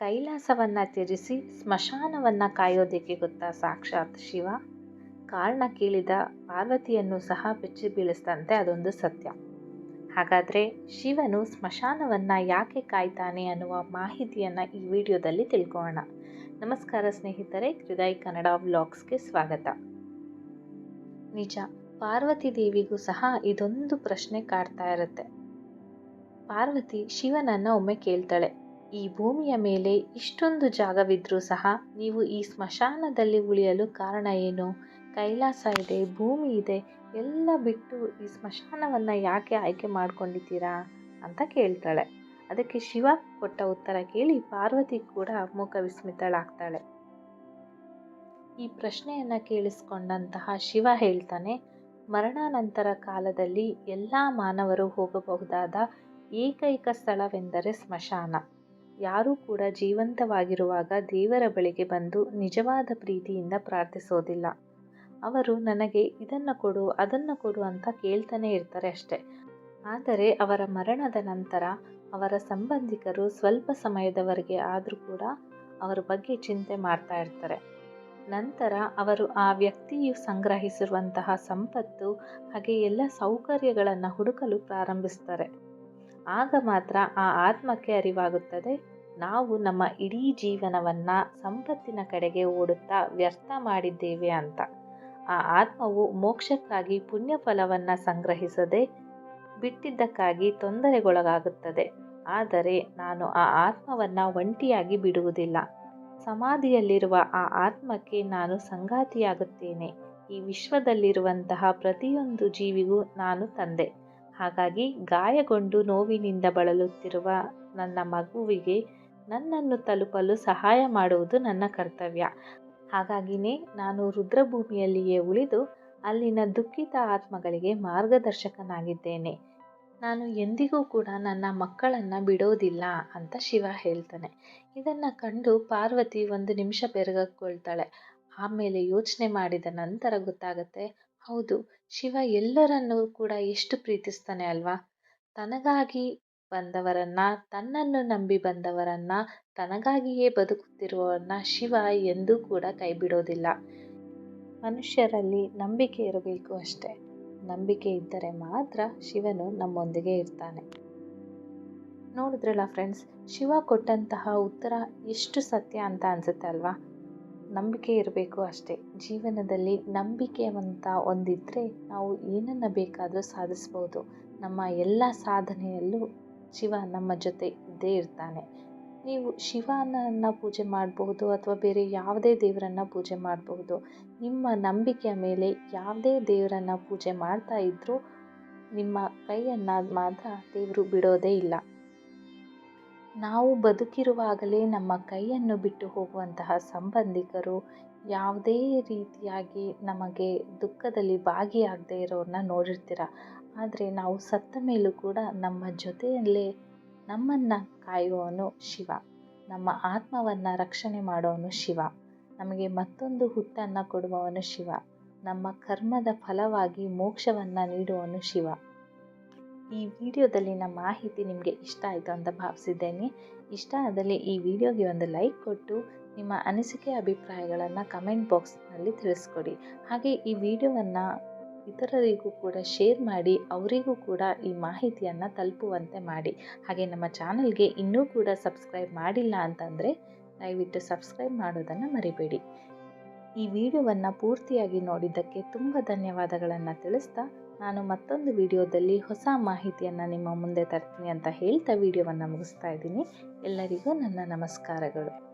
ಕೈಲಾಸವನ್ನು ತ್ಯಜಿಸಿ ಸ್ಮಶಾನವನ್ನು ಕಾಯೋದಕ್ಕೆ ಗೊತ್ತಾ ಸಾಕ್ಷಾತ್ ಶಿವ? ಕಾರಣ ಕೇಳಿದ ಪಾರ್ವತಿಯನ್ನು ಸಹ ಬೆಚ್ಚಿ ಬೀಳಿಸಿದಂತೆ ಅದೊಂದು ಸತ್ಯ. ಹಾಗಾದರೆ ಶಿವನು ಸ್ಮಶಾನವನ್ನು ಯಾಕೆ ಕಾಯ್ತಾನೆ ಅನ್ನುವ ಮಾಹಿತಿಯನ್ನು ಈ ವಿಡಿಯೋದಲ್ಲಿ ತಿಳ್ಕೊಳ್ಳೋಣ ನಮಸ್ಕಾರ ಸ್ನೇಹಿತರೆ, ಹೃದಯ್ ಕನ್ನಡ ವ್ಲಾಗ್ಸ್ಗೆ ಸ್ವಾಗತ. ನಿಜ, ಪಾರ್ವತಿ ದೇವಿಗೂ ಸಹ ಇದೊಂದು ಪ್ರಶ್ನೆ ಕಾಡ್ತಾ ಇರುತ್ತೆ. ಪಾರ್ವತಿ ಶಿವನನ್ನು ಒಮ್ಮೆ ಕೇಳ್ತಾಳೆ. ಈ ಭೂಮಿಯ ಮೇಲೆ ಇಷ್ಟೊಂದು ಜಾಗವಿದ್ರೂ ಸಹ ನೀವು ಈ ಸ್ಮಶಾನದಲ್ಲಿ ಉಳಿಯಲು ಕಾರಣ ಏನು? ಕೈಲಾಸ ಇದೆ, ಭೂಮಿ ಇದೆ, ಎಲ್ಲ ಬಿಟ್ಟು ಈ ಸ್ಮಶಾನವನ್ನು ಯಾಕೆ ಆಯ್ಕೆ ಮಾಡ್ಕೊಂಡಿದ್ದೀರಾ? ಅಂತ ಕೇಳ್ತಾಳೆ. ಅದಕ್ಕೆ ಶಿವ ಕೊಟ್ಟ ಉತ್ತರ ಕೇಳಿ ಪಾರ್ವತಿ ಕೂಡ ಮೂಕ ವಿಸ್ಮಿತಳಾಗ್ತಾಳೆ. ಈ ಪ್ರಶ್ನೆಯನ್ನು ಕೇಳಿಸ್ಕೊಂಡಂತಹ ಶಿವ ಹೇಳ್ತಾನೆ, ಮರಣಾನಂತರ ಕಾಲದಲ್ಲಿ ಎಲ್ಲ ಮಾನವರು ಹೋಗಬಹುದಾದ ಏಕೈಕ ಸ್ಥಳವೆಂದರೆ ಸ್ಮಶಾನ. ಯಾರೂ ಕೂಡ ಜೀವಂತವಾಗಿರುವಾಗ ದೇವರ ಬಳಿಗೆ ಬಂದು ನಿಜವಾದ ಪ್ರೀತಿಯಿಂದ ಪ್ರಾರ್ಥಿಸೋದಿಲ್ಲ. ಅವರು, ನನಗೆ ಇದನ್ನು ಕೊಡು, ಅದನ್ನು ಕೊಡು ಅಂತ ಕೇಳ್ತಾನೆ ಇರ್ತಾರೆ ಅಷ್ಟೆ. ಆದರೆ ಅವರ ಮರಣದ ನಂತರ ಅವರ ಸಂಬಂಧಿಕರು ಸ್ವಲ್ಪ ಸಮಯದವರೆಗೆ ಆದರೂ ಕೂಡ ಅವರ ಬಗ್ಗೆ ಚಿಂತೆ ಮಾಡ್ತಾ ಇರ್ತಾರೆ. ನಂತರ ಅವರು ಆ ವ್ಯಕ್ತಿಯು ಸಂಗ್ರಹಿಸಿರುವಂತಹ ಸಂಪತ್ತು ಹಾಗೆ ಎಲ್ಲ ಸೌಕರ್ಯಗಳನ್ನು ಹುಡುಕಲು ಪ್ರಾರಂಭಿಸ್ತಾರೆ. ಆಗ ಮಾತ್ರ ಆ ಆತ್ಮಕ್ಕೆ ಅರಿವಾಗುತ್ತದೆ. ನಾವು ನಮ್ಮ ಇಡೀ ಜೀವನವನ್ನು ಸಂಪತ್ತಿನ ಕಡೆಗೆ ಓಡುತ್ತಾ ವ್ಯರ್ಥ ಮಾಡಿದ್ದೇವೆ ಅಂತ. ಆ ಆತ್ಮವು ಮೋಕ್ಷಕ್ಕಾಗಿ ಪುಣ್ಯ ಫಲವನ್ನು ಸಂಗ್ರಹಿಸದೆ ಬಿಟ್ಟಿದ್ದಕ್ಕಾಗಿ ತೊಂದರೆಗೊಳಗಾಗುತ್ತದೆ. ಆದರೆ ನಾನು ಆ ಆತ್ಮವನ್ನು ಒಂಟಿಯಾಗಿ ಬಿಡುವುದಿಲ್ಲ. ಸಮಾಧಿಯಲ್ಲಿರುವ ಆ ಆತ್ಮಕ್ಕೆ ನಾನು ಸಂಗಾತಿಯಾಗುತ್ತೇನೆ. ಈ ವಿಶ್ವದಲ್ಲಿರುವಂತಹ ಪ್ರತಿಯೊಂದು ಜೀವಿಗೂ ನಾನು ತಂದೆ. ಹಾಗಾಗಿ ಗಾಯಗೊಂಡು ನೋವಿನಿಂದ ಬಳಲುತ್ತಿರುವ ನನ್ನ ಮಗುವಿಗೆ ನನ್ನನ್ನು ತಲುಪಲು ಸಹಾಯ ಮಾಡುವುದು ನನ್ನ ಕರ್ತವ್ಯ. ಹಾಗಾಗಿನೇ ನಾನು ರುದ್ರಭೂಮಿಯಲ್ಲಿಯೇ ಉಳಿದು ಅಲ್ಲಿನ ದುಃಖಿತ ಆತ್ಮಗಳಿಗೆ ಮಾರ್ಗದರ್ಶಕನಾಗಿದ್ದೇನೆ. ನಾನು ಎಂದಿಗೂ ಕೂಡ ನನ್ನ ಮಕ್ಕಳನ್ನು ಬಿಡೋದಿಲ್ಲ ಅಂತ ಶಿವ ಹೇಳ್ತಾನೆ. ಇದನ್ನು ಕಂಡು ಪಾರ್ವತಿ ಒಂದು ನಿಮಿಷ ಬೆರಗಕೊಳ್ತಾಳೆ ಆಮೇಲೆ ಯೋಚನೆ ಮಾಡಿದ ನಂತರ ಗೊತ್ತಾಗತ್ತೆ, ಹೌದು ಶಿವ ಎಲ್ಲರನ್ನೂ ಕೂಡ ಎಷ್ಟು ಪ್ರೀತಿಸ್ತಾನೆ ಅಲ್ವಾ? ತನಗಾಗಿ ಬಂದವರನ್ನ, ತನ್ನನ್ನು ನಂಬಿ ಬಂದವರನ್ನ, ತನಗಾಗಿಯೇ ಬದುಕುತ್ತಿರುವವರನ್ನ ಶಿವ ಎಂದೂ ಕೂಡ ಕೈ ಬಿಡೋದಿಲ್ಲ ಮನುಷ್ಯರಲ್ಲಿ ನಂಬಿಕೆ ಇರಬೇಕು ಅಷ್ಟೆ. ನಂಬಿಕೆ ಇದ್ದರೆ ಮಾತ್ರ ಶಿವನು ನಮ್ಮೊಂದಿಗೆ ಇರ್ತಾನೆ. ನೋಡಿದ್ರಲ್ಲ ಫ್ರೆಂಡ್ಸ್, ಶಿವ ಕೊಟ್ಟಂತಹ ಉತ್ತರ ಎಷ್ಟು ಸತ್ಯ ಅಂತ ಅನಿಸುತ್ತೆ ಅಲ್ವಾ? ನಂಬಿಕೆ ಇರಬೇಕು ಅಷ್ಟೇ. ಜೀವನದಲ್ಲಿ ನಂಬಿಕೆ ಅಂತ ಒಂದಿದ್ದರೆ ನಾವು ಏನನ್ನು ಬೇಕಾದರೂ ಸಾಧಿಸ್ಬೋದು. ನಮ್ಮ ಎಲ್ಲ ಸಾಧನೆಯಲ್ಲೂ ಶಿವ ನಮ್ಮ ಜೊತೆ ಇದ್ದೇ ಇರ್ತಾನೆ. ನೀವು ಶಿವನನ್ನು ಪೂಜೆ ಮಾಡಬಹುದು ಅಥವಾ ಬೇರೆ ಯಾವುದೇ ದೇವರನ್ನು ಪೂಜೆ ಮಾಡಬಹುದು ನಿಮ್ಮ ನಂಬಿಕೆಯ ಮೇಲೆ ಯಾವುದೇ ದೇವರನ್ನು ಪೂಜೆ ಮಾಡ್ತಾ ಇದ್ದರೂ ನಿಮ್ಮ ಕೈಯನ್ನು ಮಾತ್ರ ದೇವರು ಬಿಡೋದೇ ಇಲ್ಲ. ನಾವು ಬದುಕಿರುವಾಗಲೇ ನಮ್ಮ ಕೈಯನ್ನು ಬಿಟ್ಟು ಹೋಗುವಂತಹ ಸಂಬಂಧಿಕರು ಯಾವುದೇ ರೀತಿಯಾಗಿ ನಮಗೆ ದುಃಖದಲ್ಲಿ ಭಾಗಿಯಾಗದೇ ಇರೋರನ್ನ ನೋಡಿರ್ತೀರ. ಆದರೆ ನಾವು ಸತ್ತ ಮೇಲೂ ಕೂಡ ನಮ್ಮ ಜೊತೆಯಲ್ಲೇ ನಮ್ಮನ್ನು ಕಾಯುವವನು ಶಿವ. ನಮ್ಮ ಆತ್ಮವನ್ನು ರಕ್ಷಣೆ ಮಾಡೋವನು ಶಿವ. ನಮಗೆ ಮತ್ತೊಂದು ಹುಟ್ಟನ್ನು ಕೊಡುವವನು ಶಿವ. ನಮ್ಮ ಕರ್ಮದ ಫಲವಾಗಿ ಮೋಕ್ಷವನ್ನು ನೀಡುವವನು ಶಿವ. ಈ ವಿಡಿಯೋದಲ್ಲಿನ ಮಾಹಿತಿ ನಿಮಗೆ ಇಷ್ಟ ಆಯಿತು ಅಂತ ಭಾವಿಸಿದ್ದೇನೆ. ಇಷ್ಟ ಆದಲ್ಲಿ ಈ ವಿಡಿಯೋಗೆ ಒಂದು ಲೈಕ್ ಕೊಟ್ಟು ನಿಮ್ಮ ಅನಿಸಿಕೆ, ಅಭಿಪ್ರಾಯಗಳನ್ನು ಕಮೆಂಟ್ ಬಾಕ್ಸ್ನಲ್ಲಿ ತಿಳಿಸ್ಕೊಡಿ. ಹಾಗೆ ಈ ವಿಡಿಯೋವನ್ನು ಇತರರಿಗೂ ಕೂಡ ಶೇರ್ ಮಾಡಿ, ಅವರಿಗೂ ಕೂಡ ಈ ಮಾಹಿತಿಯನ್ನು ತಲುಪುವಂತೆ ಮಾಡಿ. ಹಾಗೆ ನಮ್ಮ ಚಾನಲ್ಗೆ ಇನ್ನೂ ಕೂಡ ಸಬ್ಸ್ಕ್ರೈಬ್ ಮಾಡಿಲ್ಲ ಅಂತಂದರೆ ದಯವಿಟ್ಟು ಸಬ್ಸ್ಕ್ರೈಬ್ ಮಾಡೋದನ್ನು ಮರಿಬೇಡಿ. ಈ ವಿಡಿಯೋವನ್ನು ಪೂರ್ತಿಯಾಗಿ ನೋಡಿದ್ದಕ್ಕೆ ತುಂಬ ಧನ್ಯವಾದಗಳನ್ನು ತಿಳಿಸ್ತಾ ನಾನು ಮತ್ತೊಂದು ವಿಡಿಯೋದಲ್ಲಿ ಹೊಸ ಮಾಹಿತಿಯನ್ನು ನಿಮ್ಮ ಮುಂದೆ ತರ್ತೀನಿ ಅಂತ ಹೇಳ್ತಾ ವಿಡಿಯೋವನ್ನು ಮುಗಿಸ್ತಾ ಇದ್ದೀನಿ. ಎಲ್ಲರಿಗೂ ನನ್ನ ನಮಸ್ಕಾರಗಳು.